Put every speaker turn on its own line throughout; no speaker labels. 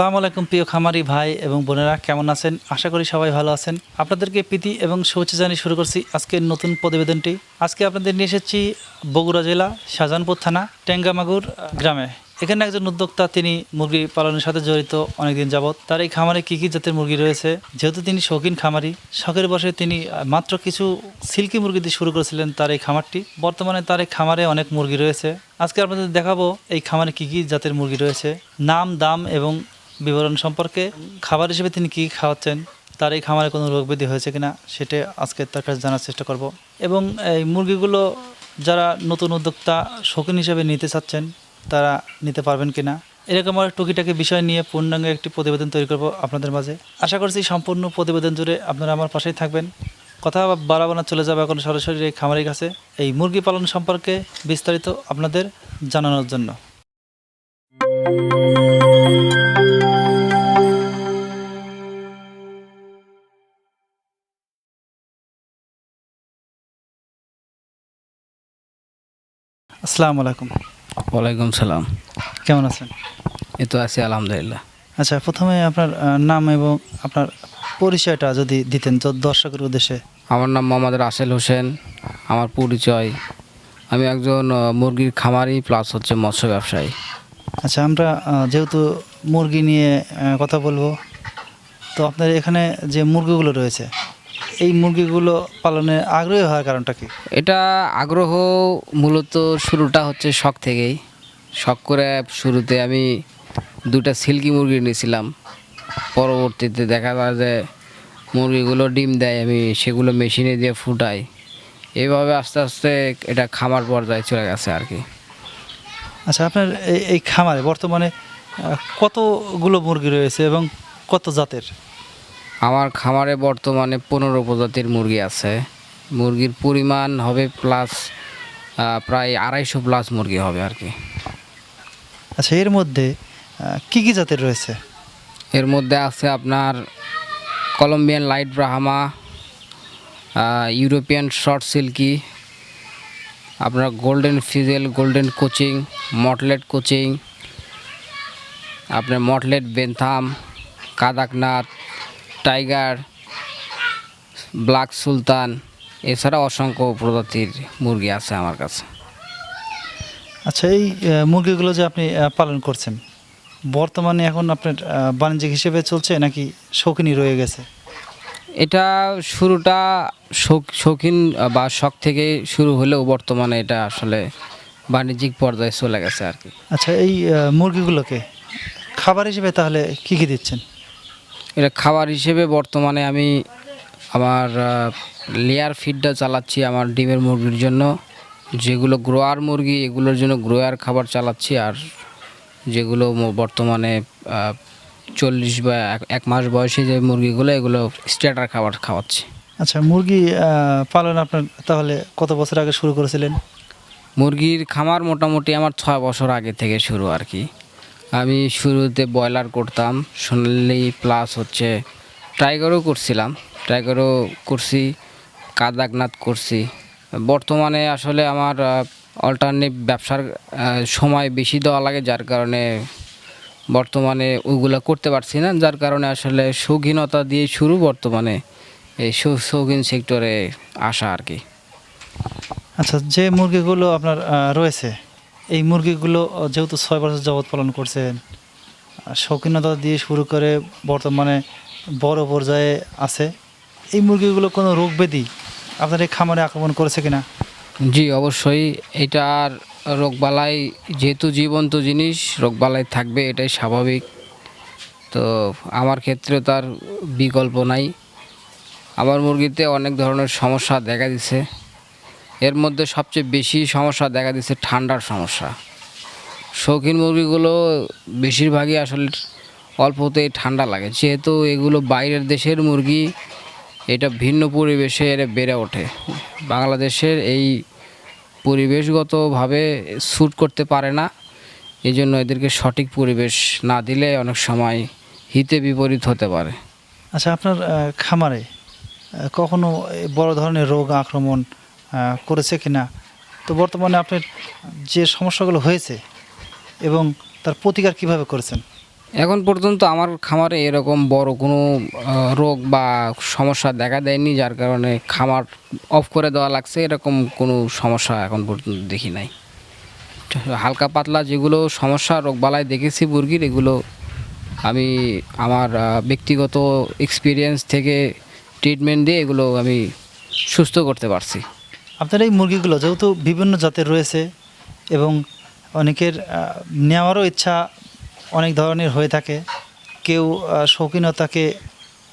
আসসালামু আলাইকুম প্রিয় খামারি ভাই এবং বোনেরা, কেমন আছেন? আশা করি সবাই ভালো আছেন। আপনাদেরকে প্রীতি এবং শুভেচ্ছা জানিয়ে শুরু করছি আজকের নতুন প্রতিবেদনটি। আজকে আপনাদের নিয়ে এসেছি বগুড়া জেলা শাহজাহানপুর থানা টেঙ্গামাগুর গ্রামে। এখানে একজন উদ্যোক্তা, তিনি মুরগি পালনের সাথে জড়িত অনেকদিন যাবৎ। তার এই খামারে কী কী জাতের মুরগি রয়েছে? যেহেতু তিনি শৌখিন খামারি, শখের বসে তিনি মাত্র কিছু সিল্কি মুরগি দিয়ে শুরু করেছিলেন তার এই খামারটি। বর্তমানে তার এই খামারে অনেক মুরগি রয়েছে। আজকে আপনাদের দেখাবো এই খামারে কী কী জাতের মুরগি রয়েছে, নাম, দাম এবং বিবরণ সম্পর্কে খাবার হিসেবে তিনি কী খাওয়াচ্ছেন, তার এই খামারে কোনো রোগ ব্যাধি হয়েছে কিনা, সেটা আজকে তার কাছে জানার চেষ্টা করব। এবং এই মুরগিগুলো যারা নতুন উদ্যোক্তা শৌখিন হিসেবে নিতে চাচ্ছেন, তারা নিতে পারবেন কিনা, এরকম আর টুকিটাকি বিষয় নিয়ে পূর্ণাঙ্গ একটি প্রতিবেদন তৈরি করব আপনাদের মাঝে। আশা করছি সম্পূর্ণ প্রতিবেদন জুড়ে আপনারা আমার পাশেই থাকবেন। কথা বাড়াবো না, চলে যাবে এখন সরাসরি এই খামারের কাছে। এই মুরগি পালন সম্পর্কে বিস্তারিত আপনাদের জানানোর জন্য। আসসালামু আলাইকুম।
ওয়ালাইকুম সালাম।
কেমন আছেন?
এই তো আছি আলহামদুলিল্লাহ।
আচ্ছা প্রথমে আপনার নাম এবং আপনার পরিচয়টা যদি দিতেন তো দর্শকের উদ্দেশ্যে।
আমার নাম মোহাম্মদ রাসেল হোসেন আমার পরিচয় আমি একজন মুরগির খামারি প্লাস হচ্ছে মৎস্য ব্যবসায়ী।
আচ্ছা আমরা যেহেতু মুরগি নিয়ে কথা বলব তো আপনার এখানে যে মুরগিগুলো রয়েছে এই মুরগিগুলো পালনে আগ্রহী হওয়ার কারণটা কি?
এটা আগ্রহ মূলত শুরুটা হচ্ছে শখ থেকেই। শখ করে শুরুতে আমি দুটা সিল্কি মুরগি নিয়েছিলাম পরবর্তীতে দেখা যায় যে মুরগিগুলো ডিম দেয় আমি সেগুলো মেশিনে দিয়ে ফুটাই। এইভাবে আস্তে আস্তে এটা খামার পর্যায়ে চলে গেছে আর কি।
আচ্ছা আপনার এই এই খামারে বর্তমানে কতগুলো মুরগি রয়েছে এবং কত জাতের?
আমার খামারে বর্তমানে পনেরো প্রজাতির মুরগি আছে। মুরগির পরিমাণ হবে প্লাস প্রায় আড়াইশো প্লাস মুরগি হবে আর কি।
আচ্ছা এর মধ্যে কি কি জাতের রয়েছে?
এর মধ্যে আছে আপনার Colombian light Brahma European short silky আপনার golden frizzle golden Cochin mottled Cochin আপনার mottled bantam Kadaknath tiger black sultan এছাড়া অসংখ্য প্রজাতির মুরগি আছে আমার কাছে।
আচ্ছা এই মুরগিগুলো যে আপনি পালন করছেন বর্তমানে এখন আপনার বাণিজ্যিক হিসেবে চলছে নাকি শৌখিনই রয়ে গেছে?
এটা শুরুটা শৌখিন বা শখ থেকে শুরু হলেও বর্তমানে এটা আসলে বাণিজ্যিক পর্যায়ে চলে গেছে আর কি।
আচ্ছা এই মুরগিগুলোকে খাবার হিসেবে তাহলে কী কী দিচ্ছেন?
এটা খাবার হিসেবে বর্তমানে আমি আমার লেয়ার ফিডটা চালাচ্ছি আমার ডিমের মুরগির জন্য। যেগুলো গ্রোয়ার মুরগি এগুলোর জন্য গ্রোয়ার খাবার চালাচ্ছি আর যেগুলো বর্তমানে চল্লিশ বা এক- এক মাস বয়সী যে মুরগিগুলো এগুলো স্ট্যাটার খাবার খাওয়াচ্ছি।
আচ্ছা মুরগি পালন আপনার তাহলে কত বছর আগে শুরু করেছিলেন?
মুরগির খামার মোটামুটি আমার ছয় বছর আগে থেকে শুরু আর কি। আমি শুরুতে ব্রয়লার করতাম, সোনালি প্লাস হচ্ছে টাইগারও করছিলাম টাইগারও করছি, কাদাকনাথ করছি। বর্তমানে আসলে আমার অল্টারনেট ব্যবসার সময় বেশি দেওয়া লাগে যার কারণে বর্তমানে ওইগুলো করতে পারছি না, যার কারণে আসলে শৌখিনতা দিয়ে শুরু বর্তমানে এই শৌখিন সেক্টরে আসা আর কি।
আচ্ছা যে মুরগিগুলো আপনার রয়েছে এই মুরগিগুলো যেহেতু ছয় বছর যাবৎ পালন করছেন শৌখিনতা দিয়ে শুরু করে বর্তমানে বড় পর্যায়ে আছে। এই মুরগিগুলো কোনো রোগ ব্যাধি আপনার এই খামারে আক্রমণ করেছে কিনা?
জি, অবশ্যই। এটা এটার রোগবালাই যেহেতু জীবন্ত জিনিস রোগবালাই থাকবে, এটাই স্বাভাবিক। তো আমার ক্ষেত্রে তার বিকল্প নাই। আমার মুরগিতে অনেক ধরনের সমস্যা দেখা দিছে। এর মধ্যে সবচেয়ে বেশি সমস্যা দেখা দিচ্ছে ঠান্ডার সমস্যা। শৌখিন মুরগিগুলো বেশিরভাগই আসলে অল্পতেই ঠান্ডা লাগে। যেহেতু এগুলো বাইরের দেশের মুরগি, এটা ভিন্ন পরিবেশে এরা বেড়ে ওঠে। বাংলাদেশের এই পরিবেশগতভাবে শ্যুট করতে পারে না। এই জন্য এদেরকে সঠিক পরিবেশ না দিলে অনেক সময় হিতে বিপরীত হতে পারে।
আচ্ছা আপনার খামারে কখনো বড় ধরনের রোগ আক্রমণ করেছে কিনা। তো বর্তমানে আপনার যে সমস্যাগুলো হয়েছে এবং তার প্রতিকার কীভাবে করেছেন?
এখন পর্যন্ত আমার খামারে এরকম বড় কোনো রোগ বা সমস্যা দেখা দেয়নি, যার কারণে খামার অফ করে দেওয়া লাগছে, এরকম কোনো সমস্যা এখন পর্যন্ত দেখি নাই। হালকা পাতলা যেগুলো সমস্যা রোগবালাই দেখেছি মুরগির, এগুলো আমি আমার ব্যক্তিগত এক্সপিরিয়েন্স থেকে ট্রিটমেন্ট দিয়ে এগুলো আমি সুস্থ করতে পারছি।
আপনার এই মুরগিগুলো যেহেতু বিভিন্ন জাতের রয়েছে এবং অনেকের নেওয়ারও ইচ্ছা অনেক ধরনের হয়ে থাকে, কেউ শৌখিনতাকে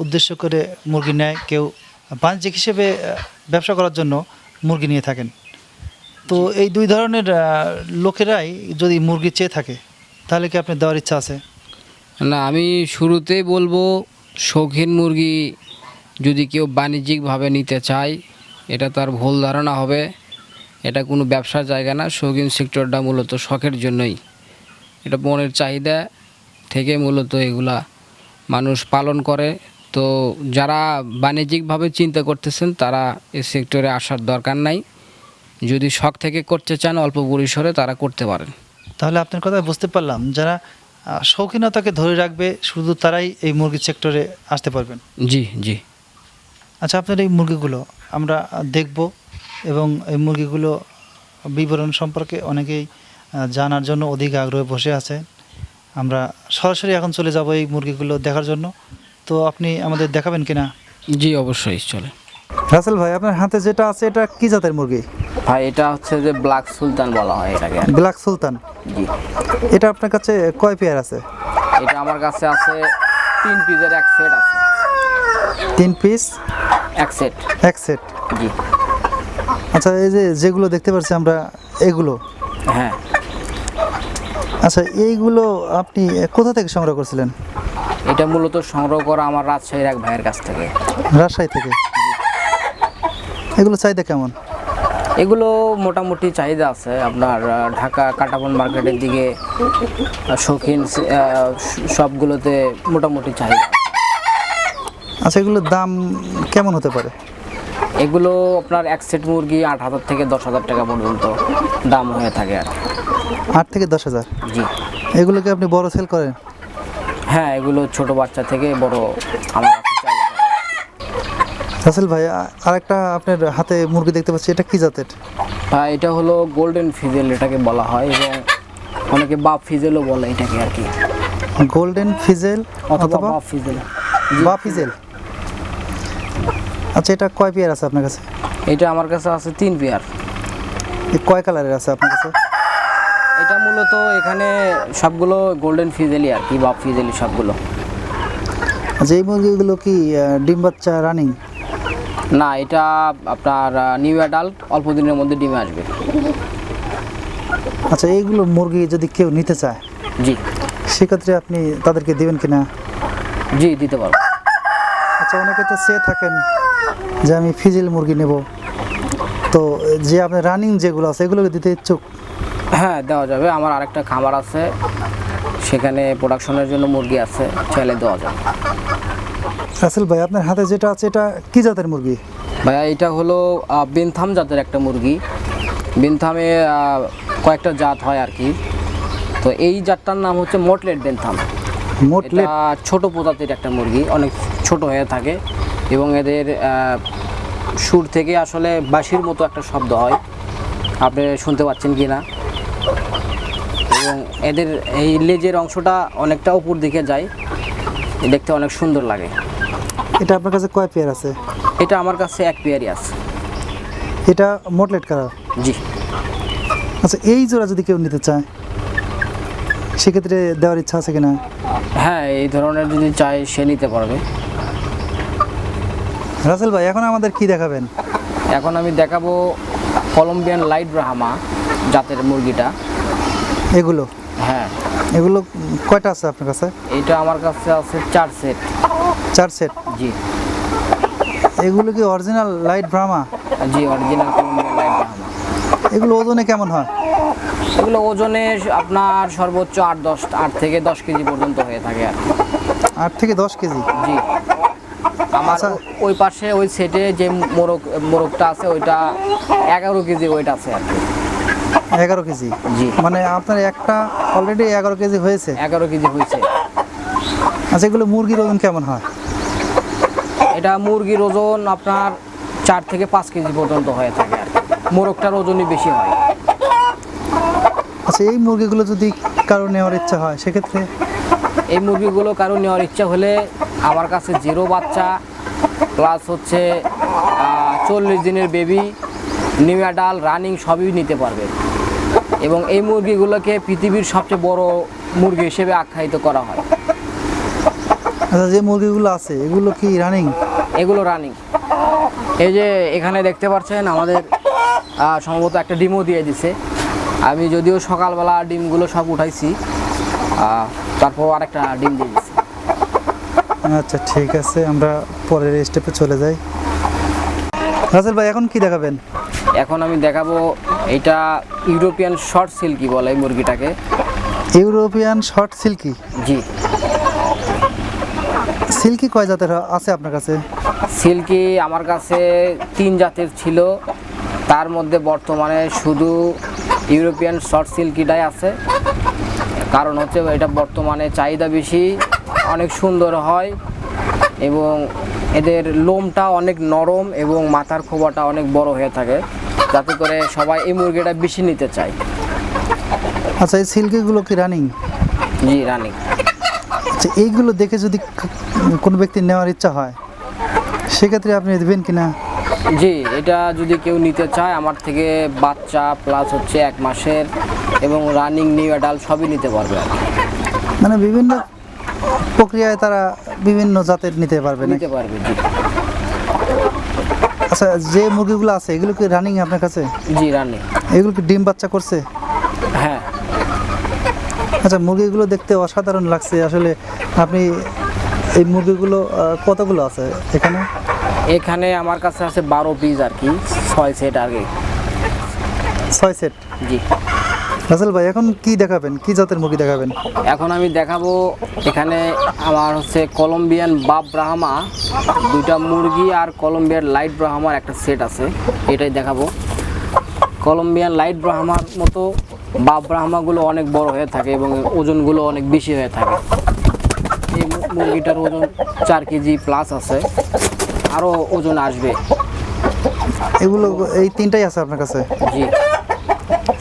উদ্দেশ্য করে মুরগি নেয়, কেউ বাণিজ্যিক হিসেবে ব্যবসা করার জন্য মুরগি নিয়ে থাকেন। তো এই দুই ধরনের লোকেরাই যদি মুরগি চেয়ে থাকে, তাহলে কি আপনার দেওয়ার ইচ্ছা আছে?
না, আমি শুরুতেই বলব, শৌখিন মুরগি যদি কেউ বাণিজ্যিকভাবে নিতে চায় এটা তার ভুল ধারণা হবে। এটা কোনো ব্যবসার জায়গা না শৌখিন সেক্টরটা মূলত শখের জন্যই। এটা মনের চাহিদা থেকে মূলত এগুলা মানুষ পালন করে। তো যারা বাণিজ্যিকভাবে চিন্তা করতেছেন তারা এই সেক্টরে আসার দরকার নাই। যদি শখ থেকে করতে চান অল্প পরিসরে তারা করতে পারেন।
তাহলে আপনার কথা বুঝতে পারলাম যারা শৌখিনতাকে ধরে রাখবে শুধু তারাই এই মুরগির সেক্টরে আসতে পারবেন।
জি জি।
আচ্ছা আপনার এই মুরগিগুলো আমরা দেখব এবং এই মুরগিগুলো বিবরণ সম্পর্কে অনেকেই জানার জন্য অধিক আগ্রহে বসে আছে আমরা সরাসরি এখন চলে যাব এই মুরগিগুলো দেখার জন্য। তো আপনি আমাদের দেখাবেন কিনা?
জি অবশ্যই চলে
রাসেল ভাই আপনার হাতে যেটা আছে এটা কি জাতের মুরগি?
ভাই এটা হচ্ছে যে ব্ল্যাক সুলতান বলা হয় এটাকে।
Black sultan?
জি।
এটা আপনার কাছে কয় পেয়ার আছে?
এটা আমার কাছে আছে তিন পিসের এক সেট আছে।
তিন পিস
এক সেট
এক সেট
জি।
আচ্ছা এই যে যেগুলো দেখতে পাচ্ছি আমরা এগুলো?
হ্যাঁ।
আচ্ছা এইগুলো আপনি কোথা থেকে সংগ্রহ করছিলেন?
এটা মূলত সংগ্রহ করা আমার রাজশাহীর এক ভাইয়ের কাছ থেকে।
রাজশাহী থেকে? এগুলো চাহিদা কেমন?
এগুলো মোটামুটি চাহিদা আছে। আপনার ঢাকা কাটাবন মার্কেটের দিকে শৌখিন সবগুলোতে মোটামুটি চাহিদা।
আচ্ছা এগুলোর দাম কেমন হতে পারে?
এগুলো আপনার এক সেট মুরগি আট হাজার থেকে দশ হাজার টাকা পর্যন্ত দাম হয়ে থাকে আর কি।
আট থেকে দশ হাজার?
জি।
এগুলোকে আপনি বড় সেল করেন?
হ্যাঁ এগুলো ছোট বাচ্চা থেকে বড় আমার
রাসেল ভাই আ- আরেকটা আপনার হাতে মুরগি দেখতে পাচ্ছি এটা কি জাতের?
তা এটা হলো গোল্ডেন ফিজেল এটাকে বলা হয় এবং অনেকে বাপ ফিজেলও বলে এটাকে আর কি।
গোল্ডেন ফিজেল
অথবা বাপ ফিজেল
বা ফিজেল আচ্ছা এটা কয় পেয়ার আছে আপনার কাছে?
এটা আমার কাছে আছে তিন পেয়ার।
কয় কালারের আছে আপনার কাছে?
এটা মূলত এখানে সবগুলো গোল্ডেন ফিজেলি আর কি বাপ ফিজেলি সবগুলো।
আচ্ছা এই মুরগিগুলো কি ডিম বাচ্চা রানিং
না এটা আপনার নিউ অ্যাডাল্ট অল্প দিনের মধ্যে ডিমে আসবে।
আচ্ছা এইগুলো মুরগি যদি কেউ নিতে চায়
জি।
সেক্ষেত্রে আপনি তাদেরকে দেবেন কিনা?
জি দিতে পারব।
আচ্ছা অনেকে তো চেয়ে থাকেন যে আমি ফিজিল মুরগি নেব। তো যে আপনার রানিং যেগুলো আছে এগুলোকে দিতে ইচ্ছুক?
হ্যাঁ দেওয়া যাবে। আমার আরেকটা খামার আছে। সেখানে প্রোডাকশনের জন্য মুরগি আছে। চাইলে দেওয়া যাবে।
রাসেল ভাই আপনার হাতে যেটা আছে এটা কি জাতের মুরগি?
ভাইয়া এটা হলো বিনথাম জাতের একটা মুরগি। বিনথামে কয়েকটা জাত হয় আর কি। তো এই জাতটার নাম হচ্ছে মোটলেট বেনথাম।
মোটলেট?
ছোট প্রজাতির একটা মুরগি। অনেক ছোট হয়ে থাকে। এবং এদের সুর থেকে আসলে বাঁশির মতো একটা শব্দ হয়। আপনি শুনতে পাচ্ছেন কি না? এবং এদের এই লেজের অংশটা অনেকটা উপর দিকে যায়। দেখতে অনেক সুন্দর লাগে।
এটা আপনার কাছে কয় পেয়ার আছে?
এটা আমার কাছে এক পেয়ারই আছে।
এটা মোটলেট কালার
জি।
আচ্ছা এই জোড়া যদি কেউ নিতে চায় সেক্ষেত্রে দেওয়ার ইচ্ছা আছে কিনা?
হ্যাঁ এই ধরনের যদি চায় সে নিতে পারবে।
রাসেল ভাই এখন আমাদের কি দেখাবেন?
এখন আমি দেখাবো কলম্বিয়ান লাইট ব্রাহামা জাতের মুরগিটা।
এগুলো?
হ্যাঁ।
এগুলো কয়টা আছে আপনার কাছে?
এটা আমার কাছে আছে চার সেট।
চার সেট?
জি।
এগুলো কি অরিজিনাল লাইট ব্রাহ্মা?
জি অরিজিনাল কলম্বিয়ান লাইট ব্রাহামা।
এগুলো ওজনে কেমন হয়?
এগুলো ওজনে আপনার সর্বোচ্চ আট দশ আট থেকে দশ কেজি পর্যন্ত হয়ে থাকে আর কি।
আট থেকে দশ কেজি?
জি। আমার
আচ্ছা।
ওই পাশে ওই সেটে যে মোরগ মোরগটা আছে ওইটা এগারো কেজি ওয়েট আছে আর কি।
এগারো কেজি?
জি।
মানে আপনার একটা অলরেডি এগারো কেজি হয়েছে?
এগারো কেজি হয়েছে।
আচ্ছা এগুলো মুরগির ওজন কেমন হয়?
এটা মুরগির ওজন আপনার চার থেকে পাঁচ কেজি পর্যন্ত হয়ে থাকে আর মোরগটার ওজনই বেশি হয়।
আচ্ছা এই মুরগিগুলো যদি কারও নেওয়ার ইচ্ছা হয় সেক্ষেত্রে
এই মুরগিগুলো কারও নেওয়ার ইচ্ছা হলে আমার কাছে জিরো বাচ্চা প্লাস হচ্ছে চল্লিশ দিনের বেবি নিউ ডাল রানিং সবই নিতে পারবে। এবং এই মুরগিগুলোকে পৃথিবীর সবচেয়ে বড় মুরগি হিসেবে আখ্যায়িত করা হয়।
আচ্ছা যে মুরগিগুলো আছে এগুলো কি রানিং
এগুলো রানিং এই যে এখানে দেখতে পাচ্ছেন আমাদের সম্ভবত একটা ডিমও দিয়ে দিছে। আমি যদিও সকালবেলা ডিমগুলো সব উঠাইছি তারপর আরেকটা ডিম দিয়ে দিছি।
আচ্ছা ঠিক আছে আমরা পরের স্টেপে চলে যাই। রাসেল ভাই এখন কি দেখাবেন?
এখন আমি দেখাবো এটা ইউরোপিয়ান শর্ট সিল্কি বলে এই মুরগিটাকে।
European short silky?
জি।
সিল্কি কয় জাতের আছে আপনার কাছে?
সিল্কি আমার কাছে তিন জাতের ছিল। তার মধ্যে বর্তমানে শুধু ইউরোপিয়ান শর্ট সিল্কিটাই আছে। কারণ হচ্ছে এটা বর্তমানে চাহিদা বেশি অনেক সুন্দর হয় এবং এদের লোমটা অনেক নরম এবং মাথার খোবাটা অনেক বড় হয়ে থাকে যাতে করে সবাই এই মুরগিটা বেশি নিতে চায়।
আচ্ছা এই সিল্কিগুলো কি রানিং
জি রানিং
আচ্ছা এইগুলো দেখে যদি কোনো ব্যক্তি নেওয়ার ইচ্ছা হয় সেক্ষেত্রে আপনি দেবেন কি না
জি এটা যদি কেউ নিতে চায় আমার থেকে বাচ্চা প্লাস হচ্ছে এক মাসের এবং রানিং নিউ অ্যাডাল্ট সবই নিতে পারবে আর কি।
মানে বিভিন্ন প্রক্রিয়ায় তারা বিভিন্ন জাতের নিতে পারবে
নিতে পারবে জি।
আচ্ছা যে মুরগিগুলো আছে এগুলো কি রানিং আপনার কাছে?
জি রানিং
এগুলো কি ডিম বাচ্চা করছে?
হ্যাঁ।
আচ্ছা মুরগিগুলো দেখতে অসাধারণ লাগছে। আসলে আপনি এই মুরগিগুলো কতগুলো আছে এখানে?
এখানে আমার কাছে আছে বারো পিস আর কি ছয় সেট আগে
ছয় সেট
জি।
রাসেল ভাই এখন কি দেখাবেন? কি জাতের মুরগি দেখাবেন?
এখন আমি দেখাবো এখানে আমার হচ্ছে কলম্বিয়ান বাপ ব্রাহ্মা। দুইটা মুরগি আর কলম্বিয়ার লাইট ব্রাহ্মার একটা সেট আছে এটাই দেখাবো। কলম্বিয়ান লাইট ব্রাহ্মার মতো বাপ ব্রাহ্মাগুলো অনেক বড় হয়ে থাকে এবং ওজনগুলো অনেক বেশি হয়ে থাকে। এই মুরগিটার ওজন চার কেজি প্লাস আছে আরও ওজন আসবে।
এগুলো এই তিনটাই আছে আপনার কাছে?
জি।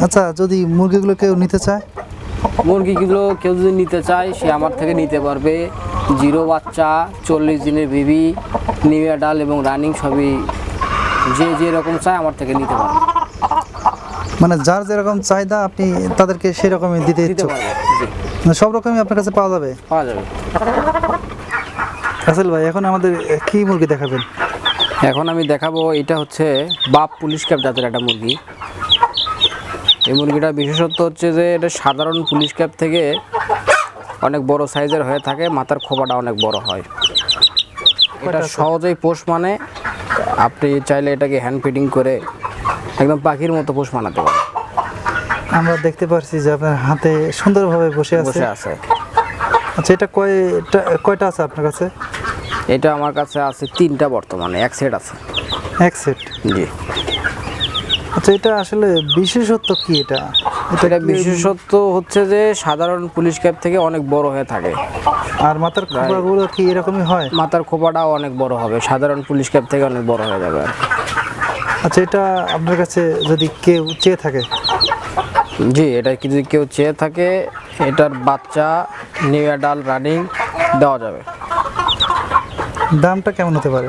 আচ্ছা যদি মুরগিগুলো কেউ নিতে চায়?
মুরগিগুলো কেউ যদি নিতে চায় সে আমার থেকে নিতে পারবে। জিরো বাচ্চা চল্লিশ দিনের বেবি নিউ ডাল এবং রানিং সবই যে যে রকম চায় আমার থেকে নিতে পারবে।
মানে যার যেরকম চাহিদা আপনি তাদেরকে সেরকমই দিতে
দিতে
ইচ্ছুক? মানে সব রকমই আপনার কাছে পাওয়া যাবে?
পাওয়া যাবে।
রাসেল ভাই এখন আমাদের কি মুরগি দেখাবেন?
এখন আমি দেখাবো এটা হচ্ছে বাপ পুলিশ ক্যাপ জাতের একটা মুরগি। এই মুরগিটা বিশেষত্ব হচ্ছে যে এটা সাধারণ পুলিশ ক্যাপ থেকে অনেক বড় সাইজের হয়ে থাকে মাথার খোপাটা অনেক বড় হয়। এটা সহজেই পোষ মানে আপনি চাইলে এটাকে হ্যান্ড ফিডিং করে একদম পাখির মতো পোষ বানাতে পারেন।
আমরা দেখতে পারছি যে আপনার হাতে সুন্দরভাবে বসে আছে।
আছে।
আচ্ছা এটা কয়টা কয়টা আছে আপনার কাছে?
এটা আমার কাছে আছে তিনটা বর্তমানে এক সেট আছে।
এক সেট
জি।
আচ্ছা এটা আসলে বিশেষত্ব কি এটা?
এটা বিশেষত্ব হচ্ছে যে সাধারণ পুলিশ ক্যাপ থেকে অনেক বড় হয়ে থাকে।
আর মাথার খোপাগুলো কি এরকমই হয়?
মাথার খোপাটাও অনেক বড় হবে সাধারণ পুলিশ ক্যাপ থেকে অনেক বড় হয়ে যাবে।
আচ্ছা এটা আপনার কাছে যদি কেউ চেয়ে থাকে?
জি এটা যদি কেউ চেয়ে থাকে এটার বাচ্চা নিউ অ্যাডাল রানিং দেওয়া যাবে।
দামটা কেমন হতে পারে?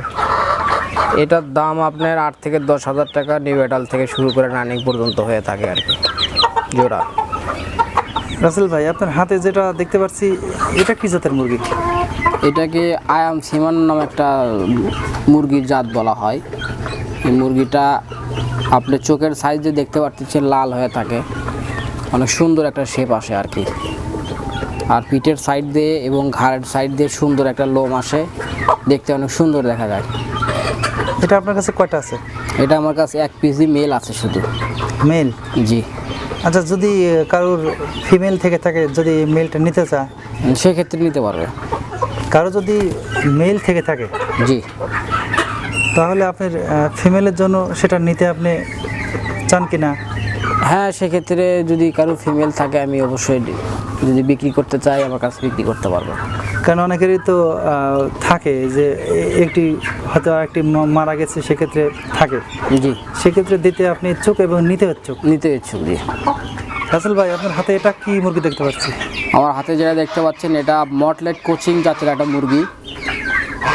এটার দাম আপনার আট থেকে দশ হাজার টাকা নিউ অ্যাডাল থেকে শুরু করে রানিং পর্যন্ত হয়ে থাকে আর কি। জোড়া।
রাসেল ভাই আপনার হাতে যেটা দেখতে পাচ্ছি এটা কি জাতের মুরগি?
এটাকে আয়াম সিমান নামে একটা মুরগির জাত বলা হয়। এই মুরগিটা আপনি চোখের সাইজ সাইজে দেখতে পাচ্ছেন লাল হয়ে থাকে। অনেক সুন্দর একটা শেপ আসে আর কি। আর পিঠের সাইড দিয়ে এবং ঘাড়ের সাইড দিয়ে সুন্দর একটা লোম আসে। দেখতে অনেক সুন্দর দেখা যায়।
এটা আপনার কাছে কয়টা আছে?
এটা আমার কাছে এক পিসি মেল আছে শুধু।
মেল
জি।
আচ্ছা যদি কারোর ফিমেল থেকে থাকে যদি মেলটা নিতে চায়?
সেক্ষেত্রে নিতে পারবে।
কারও যদি মেল থেকে থাকে?
জি।
তাহলে আপনার ফিমেলের জন্য সেটা নিতে আপনি চান কি না
হ্যাঁ সেক্ষেত্রে যদি কারও ফিমেল থাকে আমি অবশ্যই যদি বিক্রি করতে চাই আমার কাছে বিক্রি করতে পারব।
কারণ অনেকেরই তো থাকে যে একটি হয়তো একটি মারা গেছে সেক্ষেত্রে থাকে।
জি।
সেক্ষেত্রে দিতে আপনি ইচ্ছুক এবং নিতে ইচ্ছুক?
নিতে ইচ্ছুক জি।
রাসেল ভাই আপনার হাতে এটা কি মুরগি দেখতে পাচ্ছি?
আমার হাতে যেটা দেখতে পাচ্ছেন এটা মটলেট কোচিং জাতের একটা মুরগি।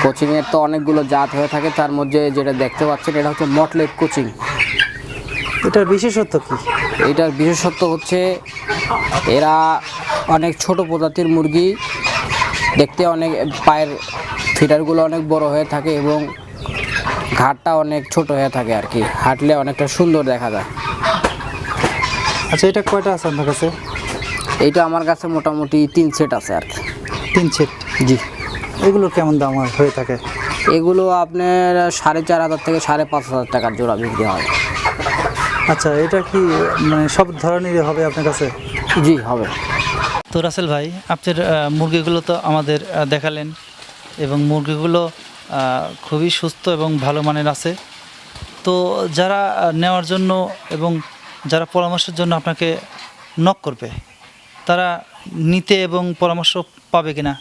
কোচিংয়ের তো অনেকগুলো জাত হয়ে থাকে তার মধ্যে যেটা দেখতে পাচ্ছেন এটা হচ্ছে মটলেট কোচিং।
এটার বিশেষত্ব কি?
এটার বিশেষত্ব হচ্ছে এরা অনেক ছোট প্রজাতির মুরগি। দেখতে অনেক পায়ের ফিটারগুলো অনেক বড় হয়ে থাকে এবং ঘাটটা অনেক ছোট হয়ে থাকে আর কি। হাঁটলে অনেকটা সুন্দর দেখা যায়।
আচ্ছা এটা কয়টা আছে আপনার কাছে?
এইটা আমার কাছে মোটামুটি তিন সেট আছে আর কি।
তিন সেট?
জি।
এগুলো কেমন দাম হয়ে থাকে?
এগুলো আপনার সাড়ে চার হাজার থেকে সাড়ে পাঁচ হাজার টাকার জোড়া বিক্রি হয়।
আচ্ছা এটা কি মানে সব ধরনেরই হবে আপনার কাছে?
জি হবে।
তো রাসেল ভাই আপনার মুরগিগুলো তো আমাদের দেখালেন এবং মুরগিগুলো খুবই সুস্থ এবং ভালো মানের আছে। তো যারা নেওয়ার জন্য এবং যারা পরামর্শের জন্য আপনাকে নক করবে তারা নিতে এবং পরামর্শ পাবে কিনা?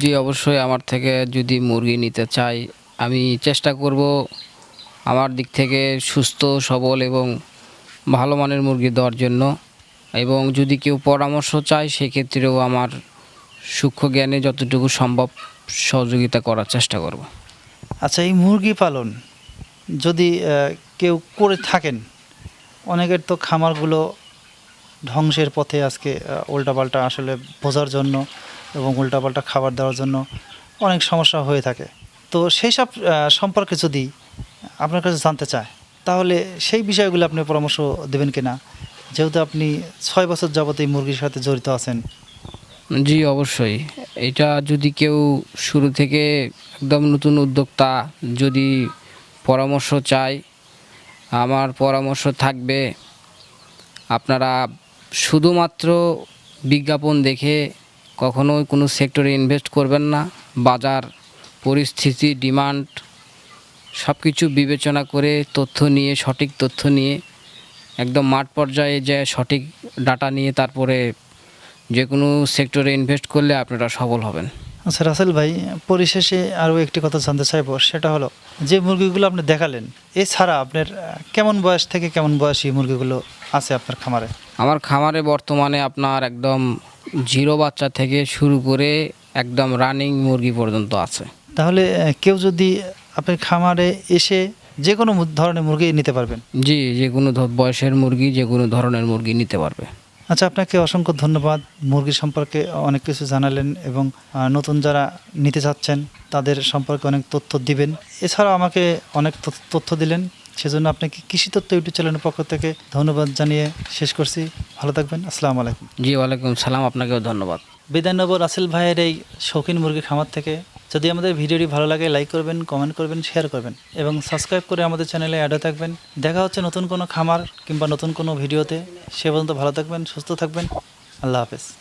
জি অবশ্যই। আমার থেকে যদি মুরগি নিতে চাই আমি চেষ্টা করব আমার দিক থেকে সুস্থ, সবল এবং ভালো মানের মুরগি দেওয়ার জন্য। এবং যদি কেউ পরামর্শ চায়, সেক্ষেত্রেও আমার সূক্ষ্ম জ্ঞানে যতটুকু সম্ভব সহযোগিতা করার চেষ্টা করব।
আচ্ছা এই মুরগি পালন যদি কেউ করে থাকেন, অনেকের তো খামারগুলো ধ্বংসের পথে আজকে উল্টাপাল্টা আসলে বোঝার জন্য এবং উল্টাপাল্টা খাবার দেওয়ার জন্য অনেক সমস্যা হয়ে থাকে। তো সেই সব সম্পর্কে যদি আপনার কাছে জানতে চায়, তাহলে সেই বিষয়গুলো আপনি পরামর্শ দেবেন কিনা? যেহেতু আপনি ছয় বছর যাবত এই মুরগির সাথে জড়িত আছেন।
জি, অবশ্যই। এটা যদি কেউ শুরু থেকে একদম নতুন উদ্যোক্তা যদি পরামর্শ চায়, আমার পরামর্শ থাকবে, আপনারা শুধুমাত্র বিজ্ঞাপন দেখে কখনোই কোনো সেক্টরে ইনভেস্ট করবেন না। বাজার, পরিস্থিতি, ডিমান্ড সব কিছু বিবেচনা করে তথ্য নিয়ে সঠিক তথ্য নিয়ে একদম মাঠ পর্যায়ে যে সঠিক ডাটা নিয়ে তারপরে যে কোনো সেক্টরে ইনভেস্ট করলে আপনারা সফল হবেন।
আচ্ছা রাসেল ভাই পরিশেষে আরও একটি কথা জানতে চাইব সেটা হলো যে মুরগিগুলো আপনি দেখালেন এছাড়া আপনার কেমন বয়স থেকে কেমন বয়সী মুরগিগুলো আছে আপনার খামারে?
আমার খামারে বর্তমানে আপনার একদম জিরো বাচ্চা থেকে শুরু করে একদম রানিং মুরগি পর্যন্ত আছে।
তাহলে কেউ যদি আপনার খামারে এসে যে কোনো ধরনের মুরগি নিতে পারবেন?
জি যে কোনো বয়সের মুরগি যে কোনো ধরনের মুরগি নিতে পারবে।
আচ্ছা আপনাকে অসংখ্য ধন্যবাদ। মুরগি সম্পর্কে অনেক কিছু জানালেন এবং নতুন যারা নিতে চাচ্ছেন তাদের সম্পর্কে অনেক তথ্য দিবেন। এছাড়াও আমাকে অনেক তথ্য- তথ্য দিলেন। সেজন্য আপনাকে কৃষি তথ্য ইউটিউব চ্যানেলের পক্ষ থেকে ধন্যবাদ জানিয়ে শেষ করছি। ভালো থাকবেন। আসসালামু আলাইকুম।
জি ওয়ালাইকুম সালাম। আপনাকেও ধন্যবাদ।
বিদায় নব রাসেল ভাইয়ের এই শৌখিন মুরগি খামার থেকে। যদি আমাদের ভিডিওটি ভালো লাগে লাইক করবেন কমেন্ট করবেন শেয়ার করবেন। এবং সাবস্ক্রাইব করে আমাদের চ্যানেলে অ্যাড হয়ে থাকবেন। দেখা হচ্ছে নতুন কোনো খামার কিংবা নতুন কোনো ভিডিওতে। সে পর্যন্ত ভালো থাকবেন, সুস্থ থাকবেন। আল্লাহ হাফেজ।